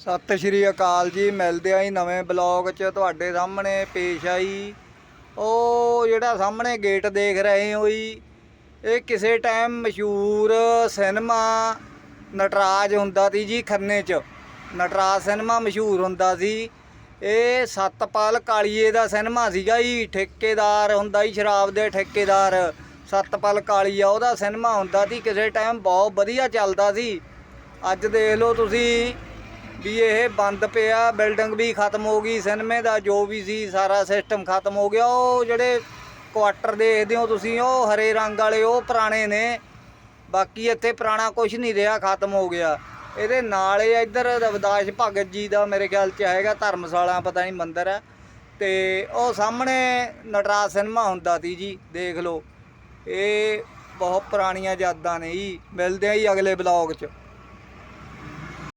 ਸਤਿ ਸ਼੍ਰੀ ਅਕਾਲ ਜੀ, ਮਿਲਦੇ ਆਂ ਜੀ ਨਵੇਂ ਬਲੌਗ 'ਚ। ਤੁਹਾਡੇ ਸਾਹਮਣੇ ਪੇਸ਼ ਆਈ ਉਹ ਜਿਹੜਾ ਸਾਹਮਣੇ ਗੇਟ ਦੇਖ ਰਹੇ ਹੋ ਜੀ, ਇਹ ਕਿਸੇ ਟਾਈਮ ਮਸ਼ਹੂਰ ਸਿਨੇਮਾ ਨਟਰਾਜ ਹੁੰਦਾ ਸੀ ਜੀ ਖੰਨੇ 'ਚ। ਨਟਰਾਜ ਸਿਨੇਮਾ ਮਸ਼ਹੂਰ ਹੁੰਦਾ ਸੀ। ਇਹ ਸਤਪਾਲ ਕਾਲੀਏ ਦਾ ਸਿਨੇਮਾ ਸੀਗਾ ਜੀ, ਠੇਕੇਦਾਰ ਹੁੰਦਾ ਜੀ, ਸ਼ਰਾਬ ਦੇ ਠੇਕੇਦਾਰ। ਸਤਪਾਲ ਕਾਲੀਆ, ਉਹਦਾ ਸਿਨੇਮਾ ਹੁੰਦਾ ਸੀ, ਕਿਸੇ ਟਾਈਮ ਬਹੁਤ ਵਧੀਆ ਚੱਲਦਾ ਸੀ। ਅੱਜ ਦੇਖ ਲਓ ਤੁਸੀਂ ਵੀ ਇਹ ਬੰਦ ਪਿਆ, ਬਿਲਡਿੰਗ ਵੀ ਖਤਮ ਹੋ ਗਈ, ਸਿਨੇਮੇ ਦਾ ਜੋ ਵੀ ਸੀ, ਸਾਰਾ ਸਿਸਟਮ ਖਤਮ ਹੋ ਗਿਆ। ਉਹ ਜਿਹੜੇ ਕੁਆਟਰ ਦੇਖਦੇ ਹੋ ਤੁਸੀਂ, ਉਹ ਹਰੇ ਰੰਗ ਵਾਲੇ, ਉਹ ਪੁਰਾਣੇ ਨੇ। ਬਾਕੀ ਇੱਥੇ ਪੁਰਾਣਾ ਕੁਝ ਨਹੀਂ ਰਿਹਾ, ਖਤਮ ਹੋ ਗਿਆ। ਇਹਦੇ ਨਾਲ ਹੀ ਇੱਧਰ ਰਵਿਦਾਸ ਭਗਤ ਜੀ ਦਾ ਮੇਰੇ ਖਿਆਲ ਚ ਹੈਗਾ, ਧਰਮਸ਼ਾਲਾ, ਪਤਾ ਨਹੀਂ ਮੰਦਿਰ ਹੈ। ਤੇ ਉਹ ਸਾਹਮਣੇ ਨਟਰਾਜ ਸਿਨੇਮਾ ਹੁੰਦਾ ਸੀ ਜੀ, ਦੇਖ ਲਓ। ਇਹ ਬਹੁਤ ਪੁਰਾਣੀਆਂ ਯਾਦਾਂ ਨੇ ਜੀ। ਮਿਲਦੇ ਆ ਜੀ ਅਗਲੇ ਬਲੌਗ 'ਚ।